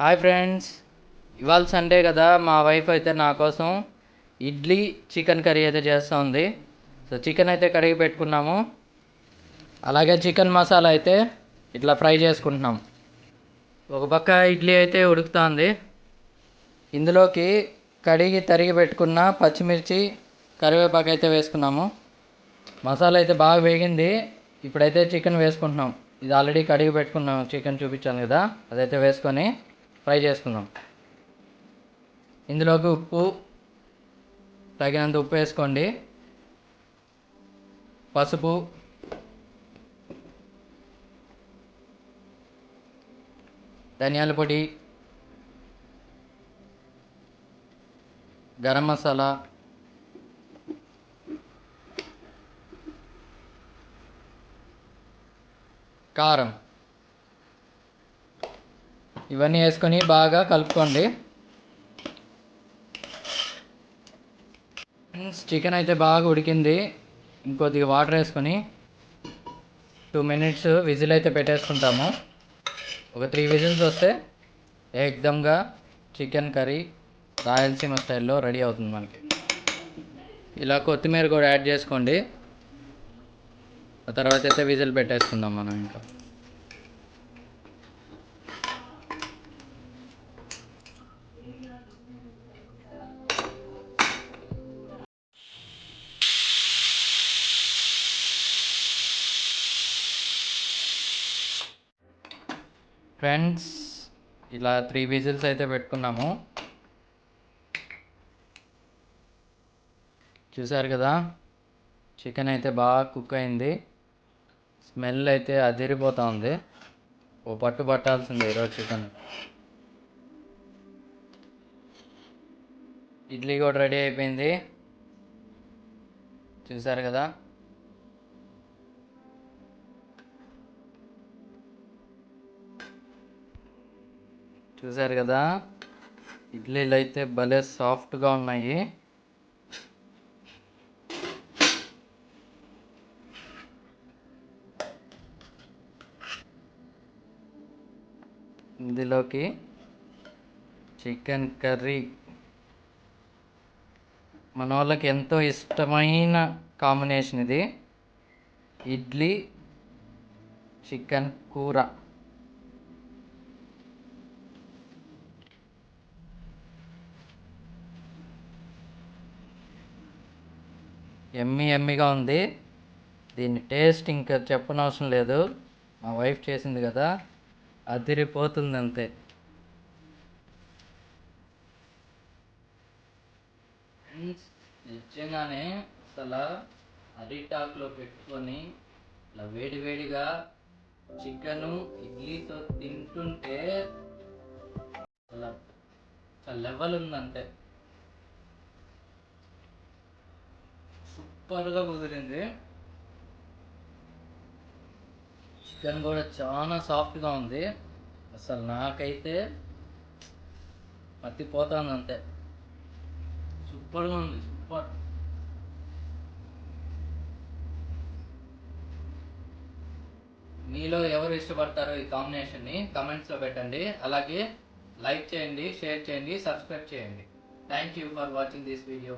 Hi friends ఇవాళ Sunday కదా మా వైఫ్ అయితే నా కోసం ఇడ్లీ చికెన్ కర్రీ అయితే చేస్తూ ఉంది సో చికెన్ అయితే కడిగి పెట్టుకున్నాము. అలాగే చికెన్ మసాలా అయితే ఇట్లా ఫ్రై చేసుకుంటున్నాం. ఒక పక్క ఇడ్లీ అయితే ఉడుకుతుంది. ఇందులోకి కడిగి తరిగి పెట్టుకున్న పచ్చిమిర్చి కరివేపాకు అయితే వేసుకున్నాము. మసాలా అయితే బాగా వేగింది. ఇప్పుడైతే చికెన్ వేసుకుంటున్నాం. ఇది ఆల్రెడీ కడిగి పెట్టుకున్నాం. చికెన్ చూపించాను కదా అదైతే వేసుకొని. ఫ్రై చేసుకుందాం. ఇందులోకి ఉప్పు తగినంత ఉప్పు వేసుకోండి. పసుపు ధనియాల పొడి గరం మసాలా కారం. ఇవన్నీ వేసుకొని బాగా కలుపుకోండి. చికెన్ అయితే బాగా ఉడికింది. ఇంకొద్దిగా వాటర్ వేసుకొని టూ మినిట్స్ విజిల్ అయితే పెట్టేసుకుంటాము. ఒక త్రీ విజిల్స్ వస్తే ఏకదంగా చికెన్ కర్రీ రాయలసీమ స్టైల్లో రెడీ అవుతుంది మనకి. ఇలా కొత్తిమీర కూడా యాడ్ చేసుకోండి. ఆ తర్వాత అయితే విజిల్ పెట్టేసుకుందాం మనం ఇంకా. ఫ్రెండ్స్ ఇలా త్రీ విజిల్స్ అయితే పెట్టుకున్నాము. చూసారు కదా? చికెన్ అయితే బాగా కుక్ అయింది. స్మెల్ అయితే అదిరిపోతూ ఉంది. ఓ పట్టు పట్టాల్సిందే ఈరోజు చికెన్ ఇడ్లీ కూడా రెడీ అయిపోయింది. చూసారు కదా? చూసారు కదా? ఇడ్లీలు అయితే భలే సాఫ్ట్గా ఉన్నాయి. ఇందులోకి చికెన్ కర్రీ. మన వాళ్ళకి ఎంతో ఇష్టమైన కాంబినేషన్ ఇది. ఇడ్లీ చికెన్ కూర. ఎమ్మీ ఎమ్మిగా ఉంది. దీని టేస్ట్ ఇంకా చెప్పనవసరం లేదు. మా వైఫ్ చేసింది కదా అదిరిపోతుంది అంతే నిజంగానే అసలు అరిటాకులో పెట్టుకొని ఇలా వేడివేడిగా చికెను ఇడ్లీతో తింటుంటే అసలు లెవెల్ ఉందంటే సూపర్గా కుదిరింది. చికెన్ కూడా చాలా సాఫ్ట్గా ఉంది. అసలు నాకైతే మర్తిపోతుంది అంతే. సూపర్గా ఉంది సూపర్. మీలో ఎవరు ఇష్టపడతారో ఈ కాంబినేషన్ని కమెంట్స్లో పెట్టండి. అలాగే లైక్ చేయండి షేర్ చేయండి సబ్స్క్రైబ్ చేయండి. Thank you for watching this video